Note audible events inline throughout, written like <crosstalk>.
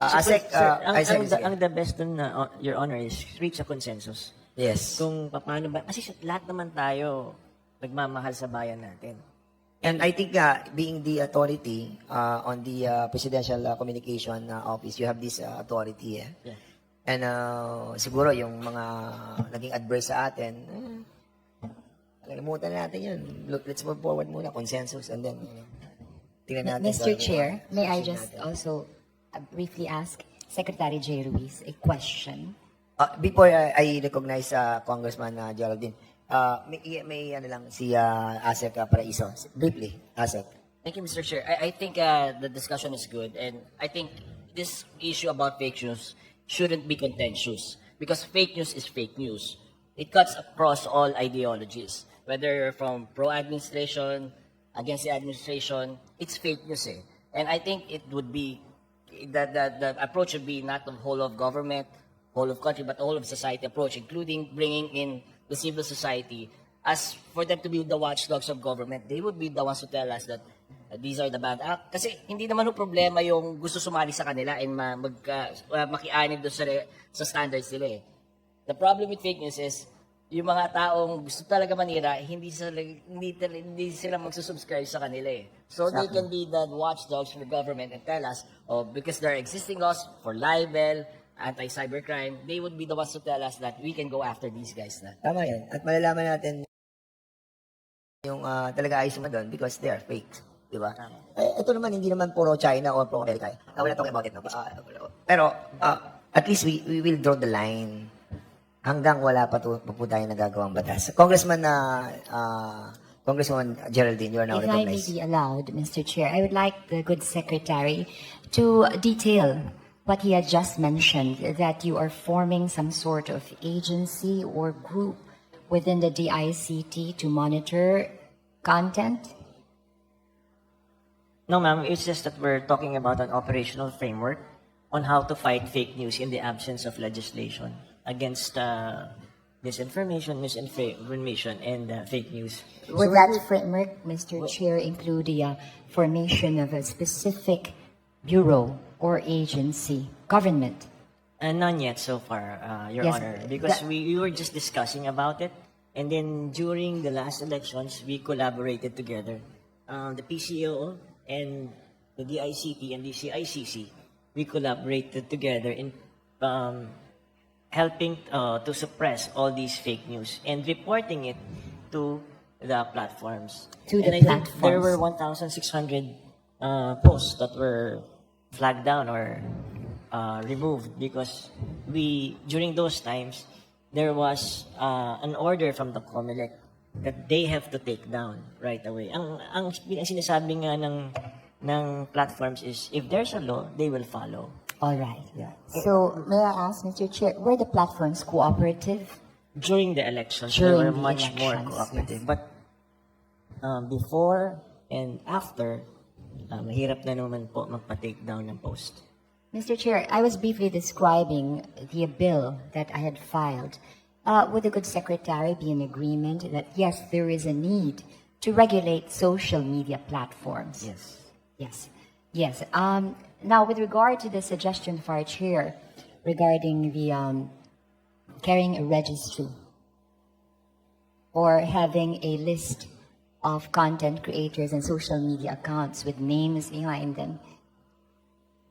Uh, Sir, uh, ang, sige, ang, the, ang the best dun, na, uh, Your Honor, is reach a consensus. Yes. Kung paano ba, kasi sa- lahat naman tayo nagmamahal sa bayan natin. And I think uh, being the authority uh, on the uh, presidential uh, communication uh, office, you have this uh, authority. Eh? Yeah. And uh, siguro yung mga naging adverse sa atin, eh, kalimutan natin yun. Look, let's move forward muna, consensus, and then, uh, tingnan natin. Mr. ano Chair, may I just natin. also briefly ask Secretary J. Ruiz a question? Uh, before uh, I recognize uh, Congressman uh, Geraldine, uh, may, may ano lang si uh, Asek uh, Paraiso. Briefly, Asek. Thank you, Mr. Chair. I, I think uh, the discussion is good, and I think this issue about fake news shouldn't be contentious because fake news is fake news. It cuts across all ideologies, whether you're from pro-administration, against the administration. It's fake news, eh? And I think it would be the, the, the approach would be not the whole of government, whole of country, but whole of society approach, including bringing in the civil society. As for them to be the watchdogs of government, they would be the ones to tell us that uh, these are the bad act. Kasi hindi naman ho problema yung gusto sumali sa kanila and ma, magka, uh, makianib doon sa, sa standards nila eh. The problem with fake news is, yung mga taong gusto talaga manira, hindi sila, hindi, hindi sila magsusubscribe sa kanila eh. So they can be the watchdogs from the government and tell us, oh, because there are existing laws for libel, anti-cybercrime, they would be the ones to tell us that we can go after these guys na. Tama yan. At malalaman natin yung uh, talaga ayos mo doon because they are fake. Di ba? Eh, ito naman, hindi naman puro China or pro America. Uh, we're not talking about it. No? Uh, pero, uh, at least we, we will draw the line hanggang wala pa, to, pa po tayo nagagawang batas. Congressman na uh, Congresswoman Geraldine, you are now If I may recognized. be allowed, Mr. Chair, I would like the good secretary to detail what he had just mentioned, that you are forming some sort of agency or group within the DICT to monitor content. No, ma'am, it's just that we're talking about an operational framework on how to fight fake news in the absence of legislation against uh, disinformation, misinformation, and uh, fake news. Would that framework, Mr. Chair, include the uh, formation of a specific bureau or agency, government? Uh, none yet so far, uh, Your Yes, Honor, because that- we, we were just discussing about it, and then during the last elections, we collaborated together. Um, the PCO and the DICT and the CICC, we collaborated together in um, helping uh, to suppress all these fake news and reporting it to the platforms. To the and I think there platforms. were 1,600 uh, posts that were flagged down or uh, removed because we during those times there was uh, an order from the COMELEC that they have to take down right away. Ang ang, ang sinasabi nga ng ng platforms is if there's a law, they will follow. All right. So, may I ask, Mr. Chair, were the platforms cooperative? During the elections, During they were the much more elections, cooperative. yes. But um, before and after, uh, mahirap na naman po magpa-take down ng post. Mr. Chair, I was briefly describing the bill that I had filed. Uh, would the good secretary be in agreement that yes, there is a need to regulate social media platforms? Yes. Yes. Yes. Um, now, with regard to the suggestion of our chair regarding the um, carrying a registry or having a list of content creators and social media accounts with names behind them,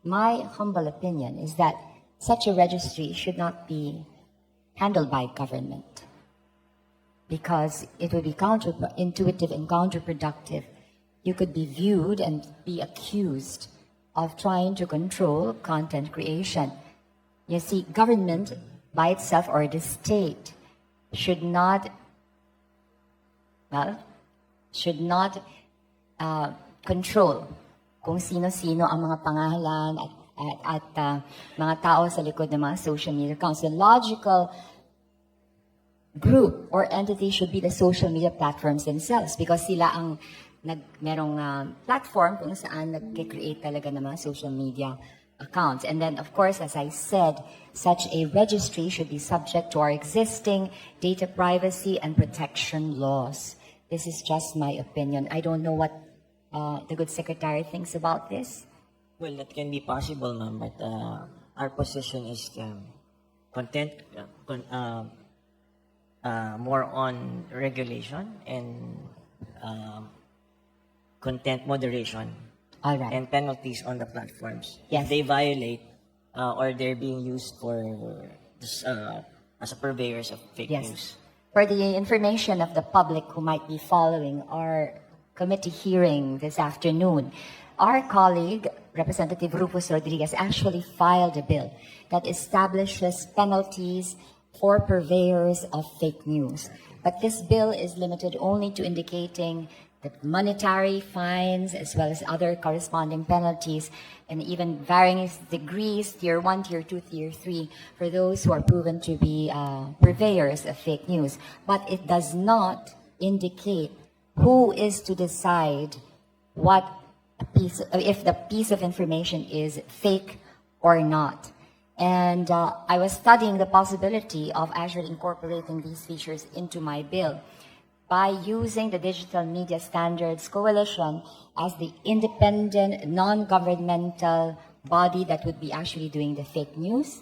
my humble opinion is that such a registry should not be handled by government because it would be counterintuitive and counterproductive. You could be viewed and be accused of trying to control content creation. You see, government by itself or the state should not, well, should not uh, control kung sino-sino ang mga pangalan at, at, at uh, mga tao sa likod ng mga social media accounts. The logical group or entity should be the social media platforms themselves because sila ang nag merong uh, platform kung saan nag-create talaga ng mga social media accounts. And then, of course, as I said, such a registry should be subject to our existing data privacy and protection laws. This is just my opinion. I don't know what uh, the good secretary thinks about this. Well, that can be possible, ma'am, but uh, our position is um, content, uh, con- uh, uh, more on regulation and um, content moderation All right. and penalties on the platforms. Yes. If they violate uh, or they're being used for this, uh, as a purveyors of fake Yes. news. For the information of the public who might be following our committee hearing this afternoon, our colleague, Representative Rufus Rodriguez, actually filed a bill that establishes penalties for purveyors of fake news. But this bill is limited only to indicating that monetary fines as well as other corresponding penalties and even varying degrees, tier one, tier two, tier three, for those who are proven to be uh, purveyors of fake news. But it does not indicate who is to decide what piece, if the piece of information is fake or not. And uh, I was studying the possibility of actually incorporating these features into my bill by using the Digital Media Standards Coalition as the independent, non-governmental body that would be actually doing the fake news.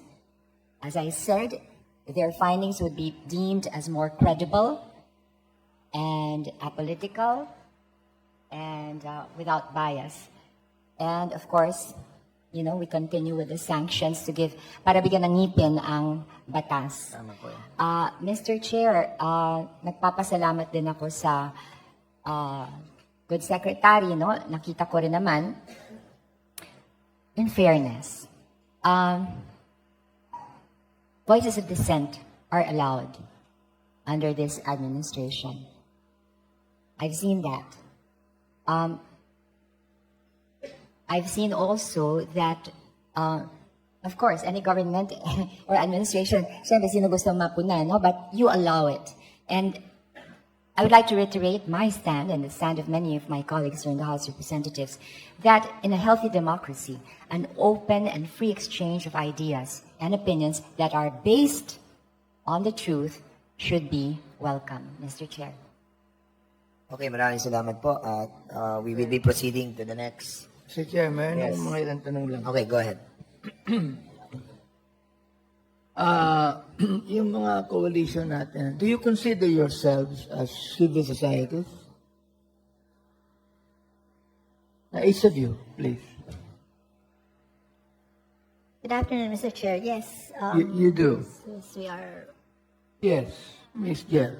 As I said, their findings would be deemed as more credible and apolitical and uh, without bias. And of course, you know, we continue with the sanctions to give, para bigyan ng ngipin ang batas. Tama po yan. Uh, Mr. Chair, uh, nagpapasalamat din ako sa uh, good secretary, no? Nakita ko rin naman, in fairness, um, voices of dissent are allowed under this administration. I've seen that. Um, I've seen also that, uh, of course, any government <laughs> or administration, syempre sino gusto mapunan, no? But you allow it. And I would like to reiterate my stand and the stand of many of my colleagues here in the House of Representatives that in a healthy democracy, an open and free exchange of ideas and opinions that are based on the truth should be welcome, Mr. Chair. Okay, maraming salamat po. At uh, we will be proceeding to the next. Mr. Chair, mayroon Yes. akong mga ilang tanong lang. Okay, go ahead. <clears throat> Ah, <clears throat> yung mga coalition natin, do you consider yourselves as civil societies? Na each of you, please. Good afternoon, Mr. Chair. Yes, You, um, you do. yes, we are. Yes, Miss Jel.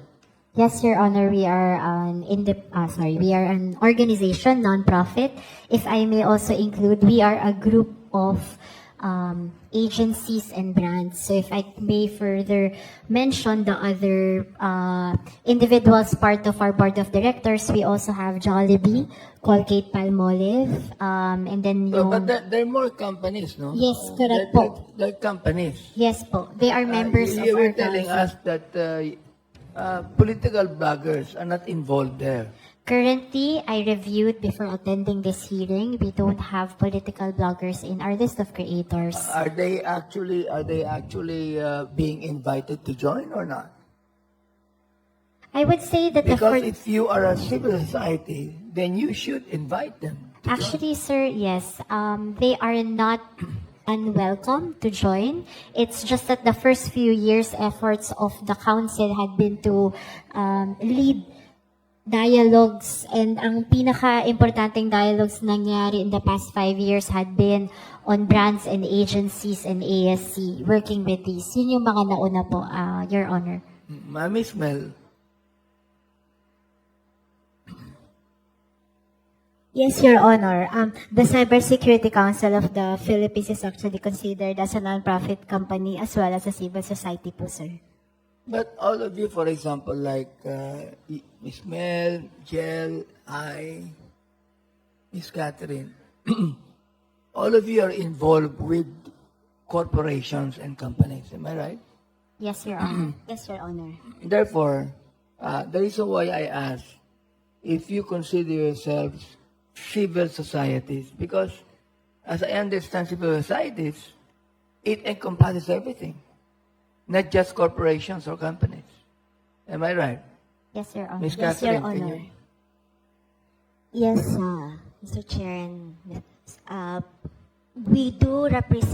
Yes, Your Honor, we are an indep- uh, sorry, we are an organization, non-profit. If I may also include, we are a group of um, agencies and brands. So if I may further mention the other uh, individuals part of our board of directors, we also have Jollibee, Colgate Palmolive, um, and then yung... but there, there are more companies, no? Yes, correct po. they're, they're companies. Yes po, they are members Uh, of you our were telling council. us that uh, uh, political bloggers are not involved there. Currently, I reviewed before attending this hearing. We don't have political bloggers in our list of creators. Are they actually are they actually uh, being invited to join or not? I would say that the Because if you are a civil society, then you should invite them. to join. actually, sir, yes, um, they are not unwelcome to join. It's just that the first few years' efforts of the council had been to um, lead dialogues and ang pinaka-importanting dialogues nangyari in the past five years had been on brands and agencies and ASC working with these. Yun yung mga nauna po, uh, Your Honor. Ma- Miss Yes, Your Honor. Um, the Cybersecurity Council of the Philippines is actually considered as a non-profit company as well as a civil society po, sir. but all of you, for example, like uh, Miss Mel, Jel, I, Ms. Catherine, <clears throat> all of you are involved with corporations and companies. Am I right? Yes, Your Honor. <clears throat> yes, Your Honor. Therefore, uh, the reason why I ask if you consider yourselves civil societies, because as I understand civil societies, it encompasses everything, not just corporations or companies. Am I right? Yes, Your Honor. Miss yes, Your Catherine, can Honor. you? Yes, uh, Mr. Chair and uh, we do represent